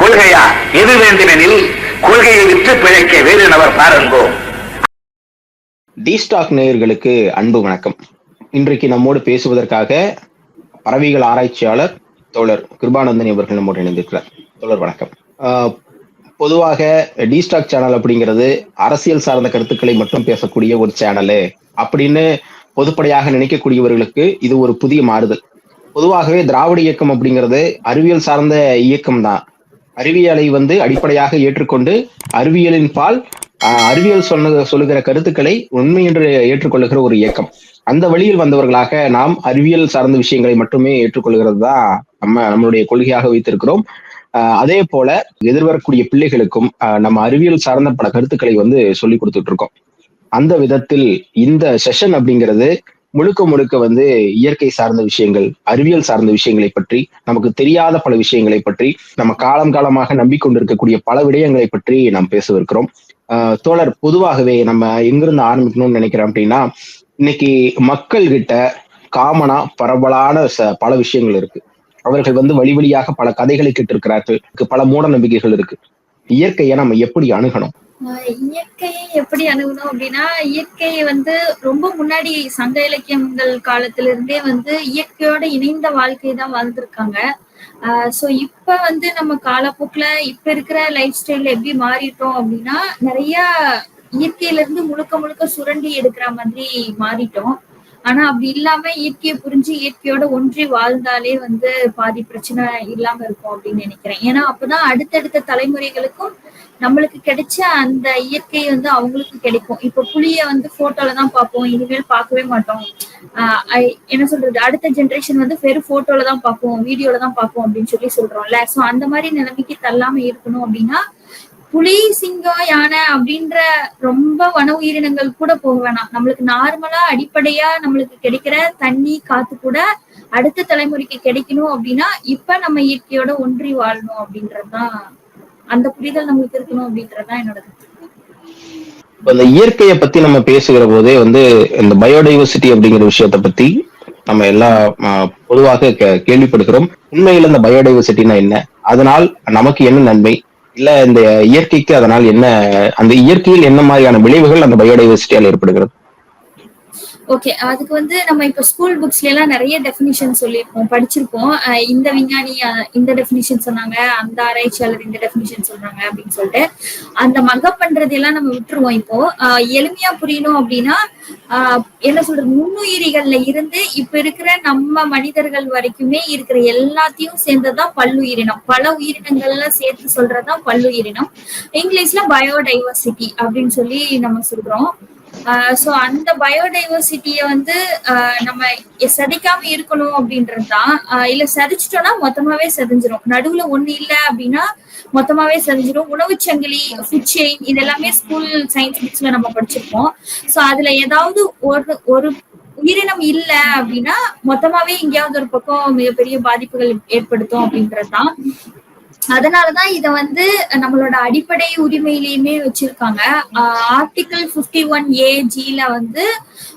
கொள்கையா? எது வேண்டுமெனில் கொள்கையை விற்று பிழைக்க வேறு நபர் பாருங்கோ. டி ஸ்டாக் நேயர்களுக்கு அன்பு வணக்கம். இன்றைக்கு நம்மோடு பேசுவதற்காக பறவைகள் ஆராய்ச்சியாளர் தோழர் கிருபானந்தன் அவர்கள் நம்மோடு இணைந்திருக்கிறார். தோழர் வணக்கம். ஆஹ் பொதுவாக டி ஸ்டாக் சேனல் அப்படிங்கிறது அரசியல் சார்ந்த கருத்துக்களை மட்டும் பேசக்கூடிய ஒரு சேனலு. அப்படின்னு பொதுப்படையாக நினைக்கக்கூடியவர்களுக்கு இது ஒரு புதிய மாறுதல். பொதுவாகவே திராவிட இயக்கம் அப்படிங்கிறது அறிவியல் சார்ந்த இயக்கம் தான் அறிவியலை வந்து அடிப்படையாக ஏற்றுக்கொண்டு அறிவியலின் பால் ஆஹ், அறிவியல் சொன்ன சொல்லுகிற கருத்துக்களை உண்மை என்று ஏற்றுக்கொள்ளுகிற ஒரு இயக்கம். அந்த வழியில் வந்தவர்களாக நாம் அறிவியல் சார்ந்த விஷயங்களை மட்டுமே ஏற்றுக்கொள்கிறது தான் நம்ம நம்மளுடைய கொள்கையாக வைத்திருக்கிறோம். ஆஹ், அதே போல எதிர்வரக்கூடிய பிள்ளைகளுக்கும் நம்ம அறிவியல் சார்ந்த பல கருத்துக்களை வந்து சொல்லி கொடுத்துட்டு இருக்கோம். அந்த விதத்தில் இந்த செஷன் அப்படிங்கிறது முழுக்க முழுக்க வந்து இயற்கை சார்ந்த விஷயங்கள் அறிவியல் சார்ந்த விஷயங்களை பற்றி நமக்கு தெரியாத பல விஷயங்களை பற்றி நம்ம காலம் காலமாக நம்பிக்கொண்டிருக்கக்கூடிய பல விடயங்களை பற்றி நாம் பேசவிருக்கிறோம். ஆஹ் தோழர் பொதுவாகவே நம்ம எங்கிருந்து ஆரம்பிக்கணும்னு நினைக்கிறோம் அப்படின்னா இன்னைக்கு மக்கள் கிட்ட காமனா பரவலான ச- பல விஷயங்கள் இருக்கு. அவர்கள் வந்து வழி வழியாக பல கதைகளை கேட்டிருக்கிறார்கள். பல மூட நம்பிக்கைகள் இருக்கு. இயற்கையை நம்ம எப்படி அணுகணும்? இயற்கையை எப்படி அணுகணும் அப்படின்னா இயற்கையை வந்து ரொம்ப முன்னாடி சங்க இலக்கியங்கள் காலத்துல இருந்தே வந்து இயற்கையோட இணைந்த வாழ்க்கை தான் வாழ்ந்திருக்காங்க. சோ இப்ப வந்து நம்ம காலப்போக்குல இப்ப இருக்கிற லைஃப் ஸ்டைல் எப்படி மாறிட்டோம் அப்படின்னா நிறைய இயற்கையில இருந்து முழுக்க முழுக்க சுரண்டி எடுக்கிற மாதிரி மாறிட்டோம். ஆனா அப்படி இல்லாம இயற்கையை புரிஞ்சு இயற்கையோட ஒன்றி வாழ்ந்தாலே வந்து பாதி பிரச்சனை இல்லாம இருக்கும் அப்படின்னு நினைக்கிறேன். ஏன்னா அப்பதான் அடுத்தடுத்த தலைமுறைகளுக்கும் நம்மளுக்கு கிடைச்ச அந்த இயற்கை வந்து அவங்களுக்கு கிடைக்கும். இப்ப புளிய வந்து போட்டோல தான் பார்ப்போம். இனிமேல் பார்க்கவே மாட்டோம். ஆஹ் என்ன சொல்றது? அடுத்த ஜென்ரேஷன் வந்து வெறும் போட்டோல தான் பார்ப்போம். வீடியோல தான் பார்ப்போம் அப்படின்னு சொல்லி சொல்றோம்ல. சோ அந்த மாதிரி நிலைமைக்கு தள்ளாம இருக்கணும் அப்படின்னா புலி சிங்கம் யானை அப்படின்ற ரொம்ப வன உயிரினங்கள் கூட போக வேணாம். நம்மளுக்கு நார்மலா அடிப்படையா நம்மளுக்கு கிடைக்கிற தண்ணி காத்து கூட அடுத்த தலைமுறைக்கு கிடைக்கணும் அப்படின்னா இப்ப நம்ம இயற்கையோட ஒன்றி வாழணும் அப்படின்றதுதான் அந்த புரிதல் நம்மளுக்கு இருக்கணும் அப்படின்றதுதான் என்னோட இந்த இயற்கையை பத்தி நம்ம பேசுகிற போதே வந்து இந்த பயோடைவர்சிட்டி அப்படிங்கிற விஷயத்த பத்தி நம்ம எல்லா ஆஹ், பொதுவாக கே- கேள்விப்படுகிறோம். உண்மையில இந்த பயோடைவர்சிட்டினா என்ன? அதனால் நமக்கு என்ன நன்மை? இல்ல இந்த இயற்கைக்கு அதனால் என்ன அந்த இயற்கையில் என்ன மாதிரியான விளைவுகள் அந்த பயோடைவர்சிட்டியால் ஏற்படுகிறது? ஓகே அதுக்கு வந்து நம்ம இப்ப ஸ்கூல் புக்ஸ்ல எல்லாம் நிறைய டெஃபினிஷன் சொல்லியிருப்போம் படிச்சிருப்போம் இந்த விஞ்ஞானி இந்த டெஃபினிஷன் சொன்னாங்க அந்த ஆராய்ச்சியாளர் இந்த டெஃபினிஷன் சொன்னாங்க அப்படின்னு சொல்லிட்டு. அந்த மகப் பண்றது எல்லாம் நம்ம விட்டுருவோம் இப்போ. எளிமையா புரியணும் அப்படின்னா ஆஹ் என்ன சொல்றது நுண்ணுயிரிகள்ல இருந்து இப்ப இருக்கிற நம்ம மனிதர்கள் வரைக்குமே இருக்கிற எல்லாத்தையும் சேர்ந்ததுதான் பல்லுயிரினம். பல உயிரினங்கள்ல சேர்த்து சொல்றதுதான் பல்லுயிரினம். இங்கிலீஷ்ல பயோடைவர்சிட்டி அப்படின்னு சொல்லி நம்ம சொல்றோம். சோ அந்த பயோடைவர்சிட்டிய வந்து ஆஹ் நம்ம செதைக்காம இருக்கணும் அப்படின்றதுதான் தான். இல்ல செதைச்சிட்டோம்னா மொத்தமாவே செதைஞ்சிரும். நடுவுல ஒண்ணு இல்ல அப்படின்னா மொத்தமாவே செதைஞ்சிரும். உணவுச் சங்கிலி ஃபுட் செயின் இது எல்லாமே ஸ்கூல் சயின்ஸ் புக்ஸில் நம்ம படிச்சிருப்போம். சோ அதுல ஏதாவது ஒரு ஒரு உயிரினம் இல்ல அப்படின்னா மொத்தமாவே எங்கேயாவது ஒரு பக்கம் மிகப்பெரிய பாதிப்புகள் ஏற்படுத்தும் அப்படின்றதுதான் அதனாலதான் இத வந்து நம்மளோட அடிப்படை உரிமையிலயுமே வச்சிருக்காங்க. ஆர்டிகல் பிப்டி ஒன் ஏ ஜில வந்து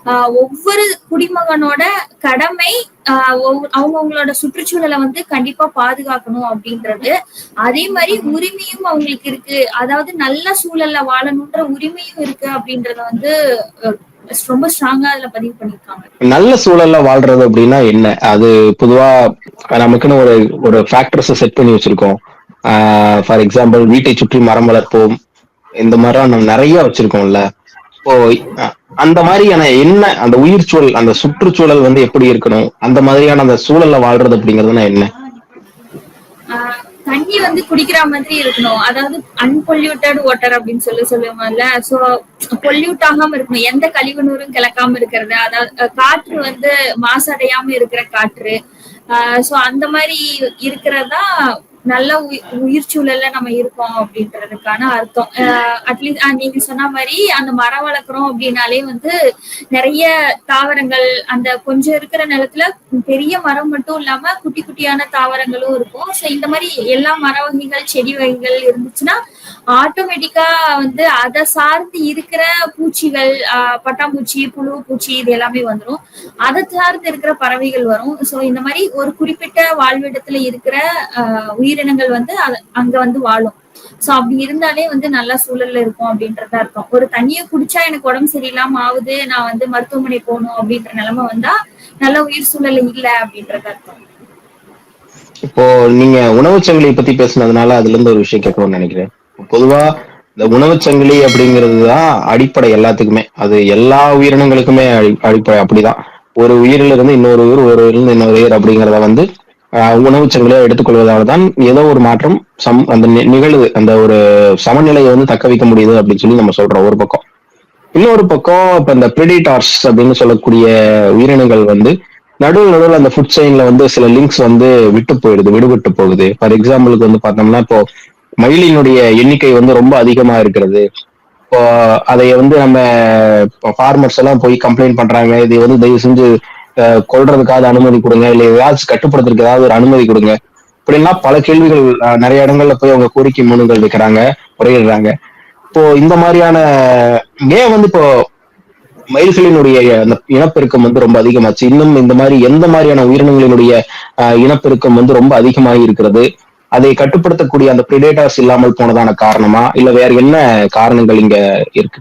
ஆஹ் ஒவ்வொரு குடிமகனோட கடமை ஆஹ் சுற்றுச்சூழலை வந்து கண்டிப்பா பாதுகாக்கணும் அப்படின்றது. அதே மாதிரி உரிமையும் அவங்களுக்கு இருக்கு. அதாவது நல்ல சூழல்ல வாழணுன்ற உரிமையும் இருக்கு அப்படின்றத வந்து ரொம்ப ஸ்ட்ராங்கா அதுல பதிவு பண்ணிருக்காங்க நல்ல சூழல்ல வாழ்றது அப்படின்னா என்ன? அது பொதுவா நமக்குன்னு ஒரு ஒரு ஃபேக்டர்ஸ் செட் பண்ணி வச்சிருக்கோம். ஃபார் எக்ஸாம்பிள் வீட்டை சுற்றி மரம் வளர்ப்போம். இந்த மாதிரி நம்ம நிறைய வச்சிருக்கோம்ல. இப்போ அந்த மாதிரியான என்ன அந்த உயிர் சூழல் அந்த சுற்றுச்சூழல் வந்து எப்படி இருக்கணும்? அந்த மாதிரியான அந்த சூழல்ல வாழ்றது அப்படிங்கிறதுனா என்ன? ஆஹ் தண்ணி வந்து குடிக்கிற மாதிரி இருக்கணும். அதாவது அன்பொல்யூட்டட் வாட்டர் அப்படின்னு சொல்லி சொல்லுவாங்கல்ல சோ பொல்யூட் ஆகாம இருக்கணும். எந்த கழிவு நூறும் கிளக்காம இருக்கிறது. அதாவது காற்று வந்து மாசடையாம இருக்கிற காற்று. சோ அந்த மாதிரி இருக்கிறதா நல்ல உயிர் சூழல்ல நம்ம இருக்கோம் அப்படின்றதுக்கான அர்த்தம். அட்லீஸ்ட் நீங்க சொன்ன மாதிரி அந்த மரம் வளர்க்குறோம் அப்படின்னாலே வந்து நிறைய தாவரங்கள் அந்த கொஞ்சம் இருக்கிற நிலத்துல பெரிய மரம் மட்டும் இல்லாம குட்டி குட்டியான தாவரங்களும் இருக்கும். ஸோ இந்த மாதிரி எல்லா மர வகைகள் செடி வகைகள் இருந்துச்சுன்னா ஆட்டோமேட்டிக்கா வந்து அதை சார்ந்து இருக்கிற பூச்சிகள் ஆஹ் பட்டாம்பூச்சி புழு பூச்சி இது எல்லாமே வந்துரும். அதை சார்ந்து இருக்கிற பறவைகள் வரும். சோ இந்த மாதிரி ஒரு குறிப்பிட்ட வாழ்விடத்துல இருக்கிற ஆஹ் உயிரினங்கள் வந்து அங்க வந்து வாழும். சோ அப்படி இருந்தாலே வந்து நல்லா சூழல்ல இருக்கும் அப்படின்றதா இருக்கும் ஒரு தண்ணிய குடிச்சா எனக்கு உடம்பு சரியில்லாம ஆகுது நான் வந்து மருத்துவமனை போகணும் அப்படின்ற நிலைமை வந்தா நல்ல உயிர் சூழல் இல்ல அப்படின்றதா இருக்கும் இப்போ நீங்க உணவுச் சங்கிலியை பத்தி பேசுனதுனால அதுல இருந்து ஒரு விஷயம் கேட்கணும்னு நினைக்கிறேன். பொதுவா இந்த உணவுச் சங்கிலி அப்படிங்கிறது தான் அடிப்படை எல்லாத்துக்குமே. அது எல்லா உயிரினங்களுக்குமே அடிப்படை. அப்படிதான். ஒரு உயிரில இருந்து இன்னொரு உயிர் ஒரு உயிரிலிருந்து இன்னொரு உயிர் அப்படிங்கிறத வந்து ஆஹ், உணவுச் சங்கிலியா எடுத்துக்கொள்வதால் தான் ஏதோ ஒரு மாற்றம் சம் அந்த நி- அந்த ஒரு சமநிலையை வந்து தக்க வைக்க முடியுது அப்படின்னு சொல்லி நம்ம சொல்றோம் ஒரு பக்கம். இன்னொரு பக்கம் இப்ப இந்த பிரிடிடார்ஸ் அப்படின்னு சொல்லக்கூடிய உயிரினங்கள் வந்து நடுவில் நடுவில் அந்த ஃபுட் செயின்ல வந்து சில லிங்க்ஸ் வந்து விட்டு போயிடுது விடுபட்டு போகுது. ஃபார் எக்ஸாம்பிளுக்கு வந்து பார்த்தோம்னா இப்போ மயிலினுடைய எண்ணிக்கை வந்து ரொம்ப அதிகமா இருக்கிறது. இப்போ அதை வந்து நம்ம ஃபார்மர்ஸ் எல்லாம் போய் கம்ப்ளைண்ட் பண்றாங்க. இதை வந்து தயவு செஞ்சு அஹ், கொல்றதுக்காவது அனுமதி கொடுங்க இல்ல ஏதாச்சும் கட்டுப்படுத்துறதுக்கு ஏதாவது ஒரு அனுமதி கொடுங்க. இப்படின்னா பல கேள்விகள் நிறைய இடங்கள்ல போய் அவங்க கோரிக்கை மனுங்கள் வைக்கிறாங்க முறையிடுறாங்க. இப்போ இந்த மாதிரியான ஏன் வந்து இப்போ மயில்களினுடைய அந்த இனப்பெருக்கம் வந்து ரொம்ப அதிகமாச்சு? இன்னும் இந்த மாதிரி எந்த மாதிரியான உயிரினங்களினுடைய இனப்பெருக்கம் வந்து ரொம்ப அதிகமாகி இருக்கிறது? அதை கட்டுப்படுத்தக்கூடிய அந்த பிரிடேட்டர்ஸ் இல்லாமல் போனதான காரணமா? இல்ல வேற என்ன காரணங்கள் இங்க இருக்கு?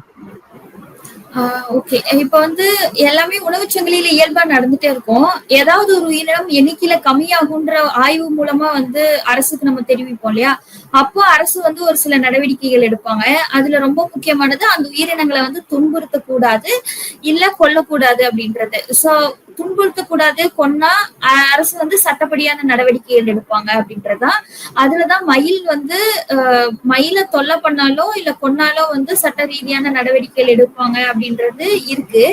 ஓகே இப்ப வந்து எல்லாமே உணவுச் சங்கிலியில இயல்பா நடந்துட்டே இருக்கும். ஏதாவது ஒரு உயிரினம் எண்ணிக்கையில கம்மியாகுன்ற ஆய்வு மூலமா வந்து அரசுக்கு நம்ம தெரிவிப்போம் இல்லையா? அப்போ அரசு வந்து ஒரு சில நடவடிக்கைகள் எடுப்பாங்க. அதுல ரொம்ப முக்கியமானது அந்த உயிரினங்களை வந்து துன்புறுத்த கூடாது இல்ல கொல்லக்கூடாது அப்படின்றது. சோ துன்புறுத்தக்கூடாது கொன்னா அரசு வந்து சட்டப்படியான நடவடிக்கைகள் எடுப்பாங்க அப்படின்றதுதான் அதுலதான் மயில் வந்து அஹ், மயிலை தொல்லை பண்ணாலோ இல்ல கொன்னாலோ வந்து சட்ட ரீதியான நடவடிக்கைகள் எடுப்பாங்க அப்படின்றது இருக்கு.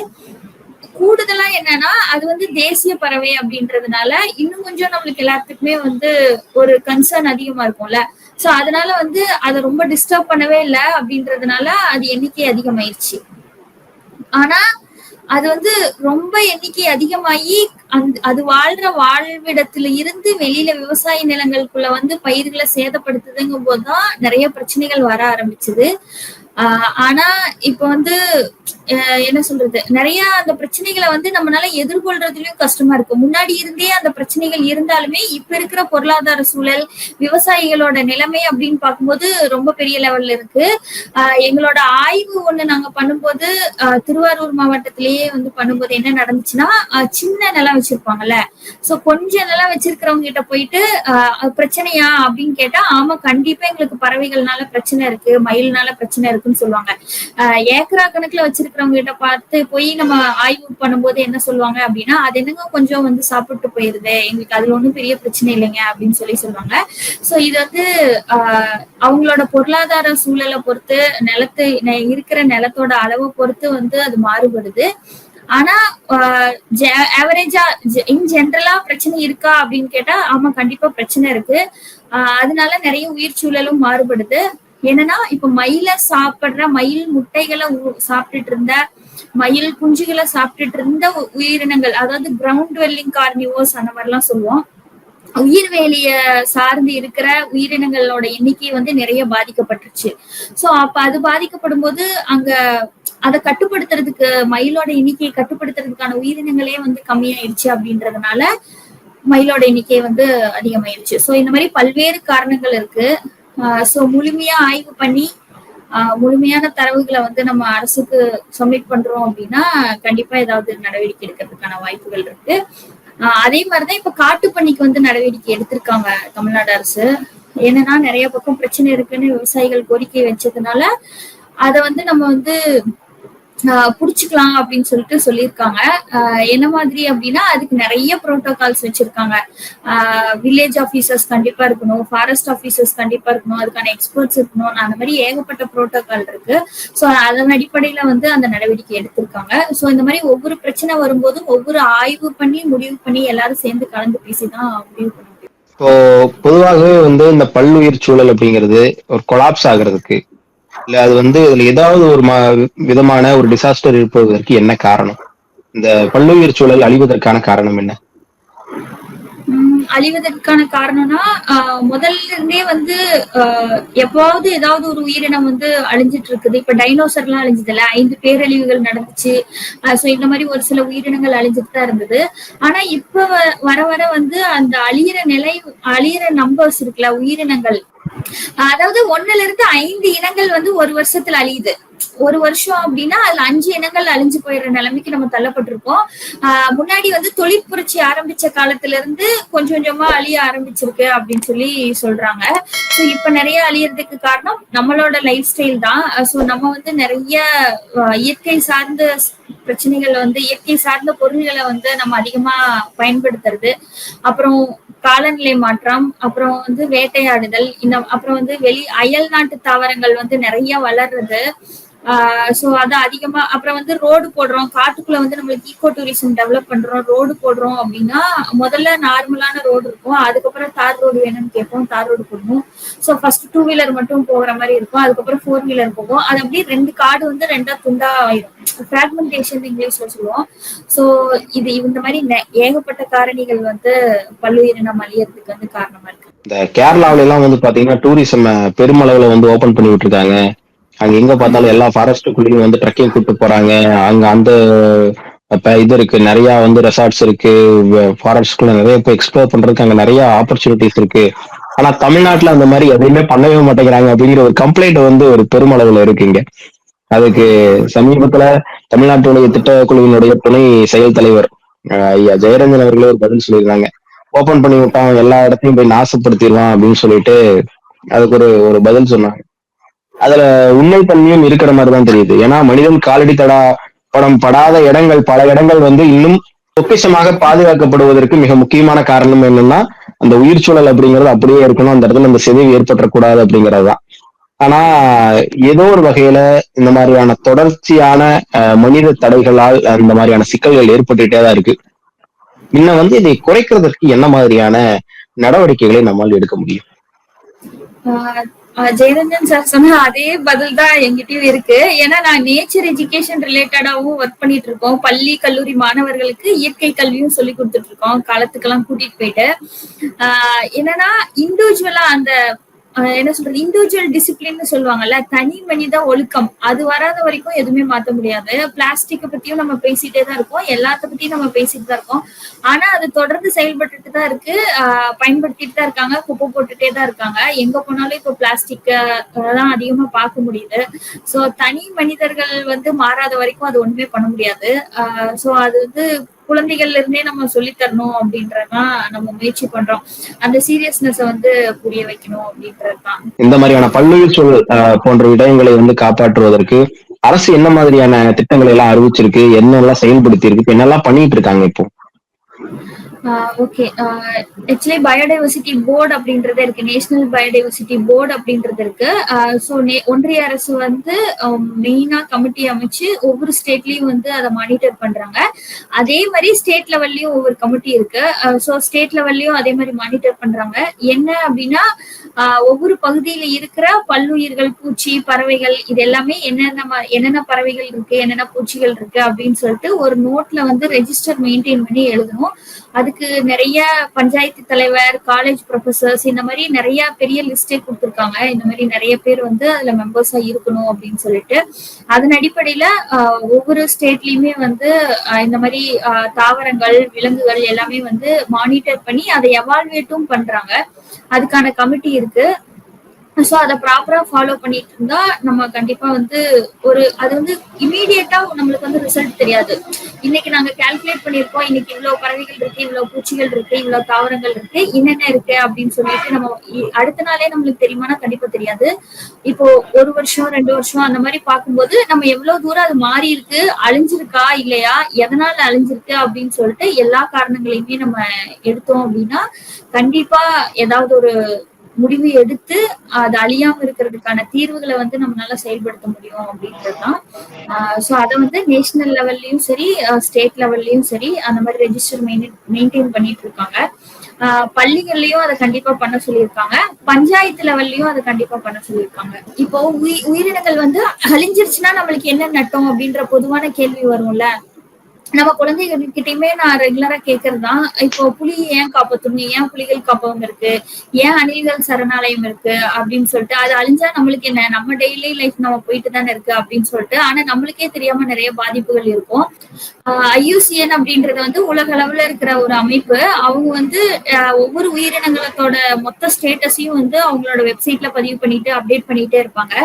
கூடுதலா என்னன்னா அது வந்து தேசிய பறவை அப்படின்றதுனால இன்னும் கொஞ்சம் நம்மளுக்கு எல்லாத்துக்குமே வந்து ஒரு கன்சர்ன் அதிகமா இருக்கும்ல. சோ அதனால வந்து அதை ரொம்ப டிஸ்டர்ப் பண்ணவே இல்லை அப்படின்றதுனால அது எண்ணிக்கை அதிகமாயிருச்சு. ஆனா அது வந்து ரொம்ப எண்ணிக்கை அதிகமாகி அந்த அது வாழ்ற வாழ்விடத்துல இருந்து வெளியில விவசாய நிலங்களுக்குள்ள வந்து பயிர்களை சேதப்படுத்துதுங்கும் போதுதான் நிறைய பிரச்சனைகள் வர ஆரம்பிச்சது. ஆஹ் ஆனா இப்ப வந்து என்ன சொல்றது? நிறைய அந்த பிரச்சனைகளை வந்து நம்மளால எதிர்கொள்றதுலயும் கஷ்டமா இருக்கு. முன்னாடி இருந்தே அந்த பிரச்சனைகள் இருந்தாலுமே இப்ப இருக்கிற பொருளாதார சூழல் விவசாயிகளோட நிலைமை அப்படின்னு பார்க்கும்போது ரொம்ப பெரிய லெவல்ல இருக்கு. ஆஹ் எங்களோட ஆய்வு ஒண்ணு நாங்க பண்ணும்போது ஆஹ் திருவாரூர் மாவட்டத்திலேயே வந்து பண்ணும்போது என்ன நடந்துச்சுன்னா சின்ன நிலம் வச்சிருப்பாங்கல்ல. சோ கொஞ்ச நிலம் வச்சிருக்கிறவங்க கிட்ட போயிட்டு ஆஹ் பிரச்சனையா அப்படின்னு கேட்டா ஆமா கண்டிப்பா எங்களுக்கு பறவைகள்னால பிரச்சனை இருக்கு மயில்னால பிரச்சனை இருக்குன்னு சொல்லுவாங்க. ஏக்கரா கணக்குல இருக்கிறவங்க கிட்ட பார்த்து போய் நம்ம ஆய்வு பண்ணும்போது என்ன சொல்லுவாங்க அப்படின்னா அது என்னங்க கொஞ்சம் வந்து சாப்பிட்டு போயிருது எங்களுக்கு அதுல ஒண்ணும் பெரிய பிரச்சனை இல்லைங்க அப்படின்னு சொல்லி சொல்லுவாங்க. ஸோ இது வந்து ஆஹ் அவங்களோட பொருளாதார சூழலை பொறுத்து நிலத்து இருக்கிற நிலத்தோட அளவை பொறுத்து வந்து அது மாறுபடுது. ஆனா ஆவரேஜா இன் ஜென்ரலா பிரச்சனை இருக்கா அப்படின்னு கேட்டா ஆமா கண்டிப்பா பிரச்சனை இருக்கு. ஆஹ் அதனால நிறைய உயிர் சூழலும் மாறுபடுது. என்னன்னா இப்ப மயில சாப்பிடுற மயில் முட்டைகளை உ- சாப்பிட்டுட்டு இருந்த மயில் குஞ்சுகளை சாப்பிட்டுட்டு இருந்த உயிரினங்கள் அதாவது கிரவுண்ட் வெல்லிங் கார்னிவோஸ் அந்த மாதிரிலாம் சொல்லுவோம். உயிர் உயிர்வேலிய சார்ந்து இருக்கிற உயிரினங்களோட எண்ணிக்கை வந்து நிறைய பாதிக்கப்பட்டுருச்சு. சோ அப்ப அது பாதிக்கப்படும் போது அங்க அதை கட்டுப்படுத்துறதுக்கு மயிலோட எண்ணிக்கையை கட்டுப்படுத்துறதுக்கான உயிரினங்களே வந்து கம்மியாயிடுச்சு அப்படின்றதுனால மயிலோட எண்ணிக்கை வந்து அதிகமாயிருச்சு. சோ இந்த மாதிரி பல்வேறு காரணங்கள் இருக்கு. ஸோ முழுமையா ஆய்வு பண்ணி முழுமையான தரவுகளை வந்து நம்ம அரசுக்கு சப்மிட் பண்றோம் அப்படின்னா கண்டிப்பா ஏதாவது நடவடிக்கை எடுக்கிறதுக்கான வாய்ப்புகள் இருக்கு. அதே மாதிரிதான் இப்ப காட்டுப்பண்ணிக்கு வந்து நடவடிக்கை எடுத்திருக்காங்க தமிழ்நாடு அரசு. என்னன்னா நிறைய பக்கம் பிரச்சனை இருக்குன்னு விவசாயிகள் கோரிக்கை வச்சதுனால அதை வந்து நம்ம வந்து புடிச்சுக்கலாம் அப்படின்னு சொல்லிட்டு சொல்லியிருக்காங்க. என்ன மாதிரி அப்படின்னா அதுக்கு நிறைய ப்ரோட்டோகால்ஸ் வச்சிருக்காங்க. வில்லேஜ் ஆபீசர்ஸ் கண்டிப்பா இருக்கணும் ஃபாரஸ்ட் ஆஃபீஸர்ஸ் கண்டிப்பா இருக்கணும் அதுக்கான எக்ஸ்பர்ட்ஸ் இருக்கணும் அந்த மாதிரி ஏகப்பட்ட ப்ரோட்டோகால் இருக்கு. ஸோ அதன் அடிப்படையில வந்து அந்த நடவடிக்கை எடுத்திருக்காங்க. ஸோ இந்த மாதிரி ஒவ்வொரு பிரச்சனை வரும்போதும் ஒவ்வொரு ஆய்வு பண்ணி முடிவு பண்ணி எல்லாரும் சேர்ந்து கலந்து பேசிதான் முடிவு பண்ண இப்போ பொதுவாகவே வந்து இந்த பல்லுயிர் சூழல் அப்படிங்கிறது ஒரு கொலாப்ஸ் ஆகுறதுக்கு இல்ல அது வந்து இதுல ஏதாவது ஒரு விதமான ஒரு டிசாஸ்டர் இருப்பதற்கு என்ன காரணம்? இந்த பல்லுயிர் சூழல் அழிவதற்கான காரணம் என்ன? அழிவதற்கான காரணம்னா ஆஹ் முதல்ல இருந்தே வந்து ஆஹ் எப்பவாவது ஏதாவது ஒரு உயிரினம் வந்து அழிஞ்சிட்டு இருக்குது இப்ப டைனோசர் எல்லாம் அழிஞ்சதுல ஐந்து பேரழிவுகள் நடந்துச்சு. சோ இந்த மாதிரி ஒரு சில உயிரினங்கள் அழிஞ்சிட்டு தான் இருந்தது. ஆனா இப்ப வ- வர வர வந்து அந்த அழியிற நிலை அழியிற நம்பர்ஸ் இருக்குல்ல உயிரினங்கள். அதாவது ஒண்ணுல இருந்து ஐந்து இனங்கள் வந்து ஒரு வருஷத்துல அழியுது. ஒரு வருஷம் அப்படின்னா அதுல அஞ்சு இனங்கள் அழிஞ்சு போயிடுற நிலைமைக்கு நம்ம தள்ளப்பட்டிருக்கோம். ஆஹ் முன்னாடி வந்து தொழிற்புரட்சி ஆரம்பிச்ச காலத்துல இருந்து கொஞ்சம் கொஞ்சமா அழிய ஆரம்பிச்சிருக்கு அப்படின்னு சொல்லி சொல்றாங்க. ஸோ இப்ப நிறைய அழியறதுக்கு காரணம் நம்மளோட லைஃப் ஸ்டைல் தான். ஸோ நம்ம வந்து நிறைய இயற்கை சார்ந்த பிரச்சனைகள் வந்து இயற்கை சார்ந்த பொருள்களை வந்து நம்ம அதிகமா பயன்படுத்துறது. அப்புறம் காலநிலை மாற்றம் அப்புறம் வந்து வேட்டையாடுதல் இந்த அப்புறம் வந்து வெளி அயல் நாட்டு தாவரங்கள் வந்து நிறைய வளர்றது. சோ அது அதிகமா அப்புறம் வந்து ரோடு போடுறோம். காட்டுக்குள்ள வந்து நம்மளுக்கு ஈகோ டூரிசம் டெவலப் பண்றோம். ரோடு போடுறோம் அப்படின்னா முதல்ல நார்மலான ரோடு இருக்கும். அதுக்கப்புறம் தார் ரோடு வேணும்னு கேட்போம். தார் ரோடு போடணும். சோ ஃபர்ஸ்ட் டூ வீலர் மட்டும் போகிற மாதிரி இருக்கும். அதுக்கப்புறம் ஃபோர் வீலர் போகும். அது அப்படியே ரெண்டு காடு வந்து ரெண்டா துண்டா ஆயிடும் ஃபிராக்மெண்டேஷன் இங்கிலீஷ்ல சொல்லுவோம். சோ இது இந்த மாதிரி ஏகப்பட்ட காரணிகள் வந்து பல்லுயிரினம் அழியறதுக்கு வந்து காரணமா இருக்கு. இந்த கேரளாவில எல்லாம் வந்து பாத்தீங்கன்னா டூரிசம் பெருமளவுல வந்து ஓபன் பண்ணி விட்டுருக்காங்க. அங்க எங்க பார்த்தாலும் எல்லா ஃபாரஸ்ட்டுக்குள்ளேயும் வந்து ட்ரெக்கிங் கூட்டு போறாங்க. அங்க அந்த இப்ப இது இருக்கு. நிறைய வந்து ரெசார்ட்ஸ் இருக்கு. ஃபாரஸ்ட்குள்ள நிறைய இப்போ எக்ஸ்ப்ளோர் பண்றதுக்கு அங்க நிறைய ஆப்பர்ச்சுனிட்டிஸ் இருக்கு. ஆனா தமிழ்நாட்டுல அந்த மாதிரி எதையுமே பண்ணவே மாட்டேங்கிறாங்க அப்படிங்கிற ஒரு கம்ப்ளைண்ட் வந்து ஒரு பெருமளவுல இருக்குங்க அதுக்கு சமீபத்துல தமிழ்நாட்டுடைய திட்டக்குழுவினுடைய துணை செயல் தலைவர் ஐயா ஜெயரஞ்சன் அவர்களே ஒரு பதில் சொல்லியிருந்தாங்க. ஓபன் பண்ணி விட்டான் எல்லா இடத்தையும் போய் நாசப்படுத்திடுவான் அப்படின்னு சொல்லிட்டு அதுக்கு ஒரு ஒரு பதில் சொன்னாங்க. அதுல உண்மை தன்மையும் இருக்கிற மாதிரி தான் தெரியுது. ஏன்னா மனிதன் காலடி தடா படம் படாத இடங்கள் பல இடங்கள் வந்து இன்னும் பொக்கிஷமாக பாதுகாக்கப்படுவதற்கு மிக முக்கியமான காரணம் என்னன்னா அந்த உயிர் சூழல் அப்படிங்கிறது அப்படியே இருக்கணும். அந்த இடத்துல அந்த சிதைவு ஏற்பட்டக்கூடாது அப்படிங்கறதுதான். ஆனா ஏதோ ஒரு வகையில இந்த மாதிரியான தொடர்ச்சியான அஹ், மனித தடைகளால் இந்த மாதிரியான சிக்கல்கள் ஏற்பட்டுட்டே தான் இருக்கு. இன்ன வந்து இதை குறைக்கிறதுக்கு என்ன மாதிரியான நடவடிக்கைகளை நம்மால் எடுக்க முடியும்? ஜெயரஞ்சன் சார் சொன்ன அதே பதில் தான் எங்கிட்டயும் இருக்கு. ஏன்னா நான் நேச்சர் எஜுகேஷன் ரிலேட்டடாவும் ஒர்க் பண்ணிட்டு இருக்கோம். பள்ளி கல்லூரி மாணவர்களுக்கு இயற்கை கல்வியும் சொல்லி கொடுத்துட்டு இருக்கோம். காலத்துக்கெல்லாம் கூட்டிட்டு போயிட்டு. ஆஹ் என்னன்னா இண்டிவிஜுவலா அந்த என்ன சொல்றது? இண்டிவிஜுவல் டிசிப்ளின்னு சொல்லுவாங்கல்ல தனி மனித ஒழுக்கம். அது வராத வரைக்கும் எதுவுமே மாத்த முடியாது. பிளாஸ்டிக்கை பத்தியும் நம்ம பேசிட்டே தான் இருக்கோம். எல்லாத்த பத்தியும் நம்ம பேசிட்டு தான் இருக்கோம். ஆனா அது தொடர்ந்து செயல்பட்டுட்டு தான் இருக்கு. ஆஹ் பயன்படுத்திட்டு தான் இருக்காங்க. குப்பை போட்டுட்டே தான் இருக்காங்க. எங்க போனாலும் இப்போ பிளாஸ்டிக் தான் அதிகமா பார்க்க முடியுது. சோ தனி மனிதர்கள் வந்து மாறாத வரைக்கும் அது ஒண்ணுமே பண்ண முடியாது. சோ அது வந்து குழந்தைகள்ல இருந்தே நம்ம சொல்லி தரணும் அப்படின்றதுதான் நம்ம முயற்சி பண்றோம். அந்த சீரியஸ்னஸ் வந்து புரிய வைக்கணும் அப்படின்றதுதான். இந்த மாதிரியான பல்லுயிர் சொல் போன்ற விடயங்களை வந்து காப்பாற்றுவதற்கு அரசு என்ன மாதிரியான திட்டங்களை எல்லாம் அறிவிச்சிருக்கு என்னெல்லாம் செயல்படுத்தி இருக்கு என்னெல்லாம் பண்ணிட்டு இருக்காங்க இப்போ? ஓகே ஆக்சுவலி பயோடைவர்சிட்டி போர்டு அப்படின்றது இருக்கு. நேஷனல் பயோடைவர்சிட்டி போர்டு அப்படின்றது இருக்கு. ஸோ ஒன்றிய அரசு வந்து மெயினா கமிட்டி அமைச்சு ஒவ்வொரு ஸ்டேட்லயும் வந்து அதை மானிட்டர் பண்றாங்க. அதே மாதிரி ஸ்டேட் லெவல்லயும் ஒவ்வொரு கமிட்டி இருக்கு. ஸோ ஸ்டேட் லெவல்லயும் அதே மாதிரி மானிட்டர் பண்றாங்க. என்ன அப்படின்னா ஒவ்வொரு பகுதியில இருக்கிற பல்லுயிர்கள் பூச்சி பறவைகள் இது எல்லாமே என்னென்ன என்னென்ன பறவைகள் இருக்கு என்னென்ன பூச்சிகள் இருக்கு அப்படின்னு சொல்லிட்டு ஒரு நோட்ல வந்து ரெஜிஸ்டர் மெயின்டைன் பண்ணி எழுதணும். அதுக்கு நிறைய பஞ்சாயத்து தலைவர் காலேஜ் ப்ரொஃபசர்ஸ் இந்த மாதிரி நிறைய பெரிய லிஸ்டே கொடுத்துருக்காங்க. இந்த மாதிரி நிறைய பேர் வந்து அதுல மெம்பர்ஸா இருக்கணும் அப்படின்னு சொல்லிட்டு. அதன் அடிப்படையில ஒவ்வொரு ஸ்டேட்லயுமே வந்து இந்த மாதிரி தாவரங்கள் விலங்குகள் எல்லாமே வந்து மானிட்டர் பண்ணி அதை எவால்வேட்டும் பண்றாங்க. அதுக்கான கமிட்டி இருக்கு. ஸோ அதை ப்ராப்பரா ஃபாலோ பண்ணிட்டு இருந்தா நம்ம கண்டிப்பா வந்து ஒரு அது வந்து இமீடியட்டா நம்மளுக்கு வந்து ரிசல்ட் தெரியாது. இன்னைக்கு நாங்க கால்குலேட் பண்ணிருக்கோம் இன்னைக்கு இவ்வளவு பறவைகள் இருக்கு இவ்வளவு பூச்சிகள் இருக்கு இவ்வளவு தாவரங்கள் இருக்கு என்னென்ன இருக்கு அப்படின்னு சொல்லிட்டு நம்ம அடுத்த நாளே நம்மளுக்கு தெரியுமானா கண்டிப்பா தெரியாது. இப்போ ஒரு வருஷம் ரெண்டு வருஷம் அந்த மாதிரி பார்க்கும்போது நம்ம எவ்வளவு தூரம் அது மாறி இருக்கு அழிஞ்சிருக்கா இல்லையா எதனால அழிஞ்சிருக்கு அப்படின்னு சொல்லிட்டு எல்லா காரணங்களையுமே நம்ம எடுத்தோம் அப்படின்னா கண்டிப்பா ஏதாவது ஒரு முடிவு எடுத்து அது அழியாம இருக்கிறதுக்கான தீர்வுகளை வந்து நம்மளால செயல்படுத்த முடியும் அப்படின்றதுதான். ஸோ அதை வந்து நேஷனல் லெவல்லையும் சரி ஸ்டேட் லெவல்லையும் சரி அந்த மாதிரி ரெஜிஸ்டர் மெயின் மெயின்டைன் பண்ணிட்டு இருக்காங்க. பள்ளிகள்லயும் அதை கண்டிப்பா பண்ண சொல்லியிருக்காங்க. பஞ்சாயத்து லெவல்லையும் அதை கண்டிப்பா பண்ண சொல்லியிருக்காங்க. இப்போ உயிரினங்கள் வந்து அழிஞ்சிருச்சுன்னா நம்மளுக்கு என்ன நட்டம் அப்படின்ற பொதுவான கேள்வி வரும்ல. நம்ம குழந்தைகிட்டயுமே நான் ரெகுலரா கேக்குறதுதான். இப்போ புலி ஏன் காப்பாத்தணும்? ஏன் புலிகள் காப்பகம் இருக்கு? ஏன் அணில்கள் சரணாலயம் இருக்கு? அப்படின்னு சொல்லிட்டு அது அழிஞ்சா நம்மளுக்கு என்ன? நம்ம டெய்லி லைஃப் நம்ம போயிட்டு தானே இருக்கு அப்படின்னு சொல்லிட்டு ஆனா நம்மளுக்கே தெரியாம நிறைய பாதிப்புகள் இருக்கும். ஐயூசிஎன் அப்படின்றது வந்து உலக அளவுல இருக்கிற ஒரு அமைப்பு. அவங்க வந்து ஒவ்வொரு உயிரினங்களத்தோட மொத்த ஸ்டேட்டஸையும் வந்து அவங்களோட வெப்சைட்ல பதிவு பண்ணிட்டு அப்டேட் பண்ணிட்டே இருப்பாங்க.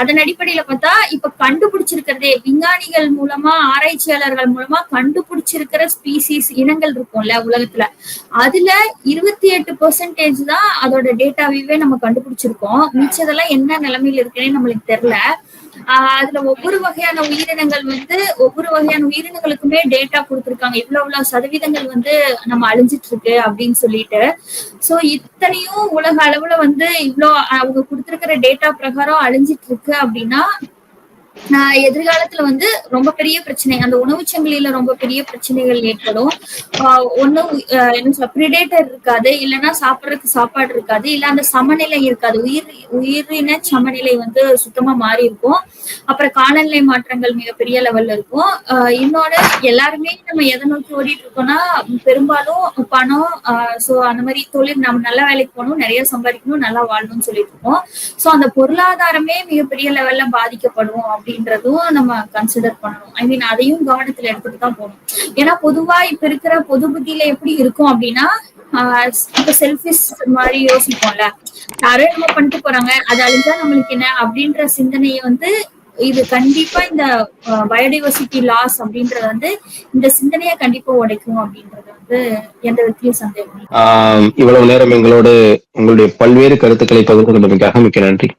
அதன் அடிப்படையில பார்த்தா இப்ப கண்டுபிடிச்சிருக்கிறதே விஞ்ஞானிகள் மூலமா ஆராய்ச்சியாளர்கள் மூலமா கண்டுபிடிச்சிருக்கிற ஸ்பீசிஸ் இனங்கள் இருக்கும்ல உலகத்துல. அதுல இருபத்தி எட்டு பெர்சன்டேஜ் தான் அதோட டேட்டாவே நம்ம கண்டுபிடிச்சிருக்கோம். மிச்சதெல்லாம் என்ன நிலைமையில இருக்குன்னே நம்மளுக்கு தெரியல. ஆஹ் அதுல ஒவ்வொரு வகையான உயிரினங்கள் வந்து ஒவ்வொரு வகையான உயிரினங்களுக்குமே டேட்டா கொடுத்துருக்காங்க. இவ்வளவு இவ்வளவு சதவீதங்கள் வந்து நம்ம அழிஞ்சிட்டு இருக்கு அப்படின்னு சொல்லிட்டு. சோ இத்தனையும் உலக அளவுல வந்து இவ்ளோ அவங்க கொடுத்திருக்கிற டேட்டா பிரகாரம் அழிஞ்சிட்டு இருக்கு அப்படின்னா எதிர்காலத்துல வந்து ரொம்ப பெரிய பிரச்சனை அந்த உணவு சங்கிலியில ரொம்ப பெரிய பிரச்சனைகள் ஏற்படும். ஆஹ் ஒண்ணு என்ன சொல்ல பிரிடேட்டர் இருக்காது இல்லைன்னா சாப்பிடறதுக்கு சாப்பாடு இருக்காது இல்ல அந்த சமநிலை இருக்காது. உயிர் உயிரின சமநிலை வந்து சுத்தமா மாறி இருக்கும் அப்புறம் காலநிலை மாற்றங்கள் மிகப்பெரிய லெவல்ல இருக்கும். ஆஹ் இன்னொன்னு எல்லாருமே நம்ம எதை நோக்கி ஓடிட்டு இருக்கோம்னா பெரும்பாலும் பணம் சோ அந்த மாதிரி தொழில் நம்ம நல்ல வேலைக்கு போகணும் நிறைய சம்பாதிக்கணும் நல்லா வாழணும்னு சொல்லிட்டு இருக்கோம். சோ அந்த பொருளாதாரமே மிகப்பெரிய லெவல்ல பாதிக்கப்படும் அப்படின்னு அப்படின்றதும் நம்ம கன்சிடர் பண்ணணும். ஐ மீன் அதையும் கவனத்துல எடுத்துட்டு தான் போகணும். ஏன்னா பொதுவா இப்ப இருக்கிற பொது புத்தியில எப்படி இருக்கும் அப்படின்னா இப்ப செல்ஃபிஷ் மாதிரி யோசிப்போம்ல. யாரோ என்னமோ பண்ணிட்டு போறாங்க அது அழிஞ்சா நம்மளுக்கு என்ன? அப்படின்ற சிந்தனையை வந்து இது கண்டிப்பா இந்த பயோடைவர்சிட்டி லாஸ் அப்படின்றது வந்து இந்த சிந்தனையை கண்டிப்பா உடைக்கும் அப்படின்றது வந்து எந்த விதத்திலயும் சந்தேகம் இவ்வளவு நேரம் எங்களோடு உங்களுடைய பல்வேறு கருத்துக்களை பகிர்ந்து கொண்டமைக்காக மிக்க நன்றி.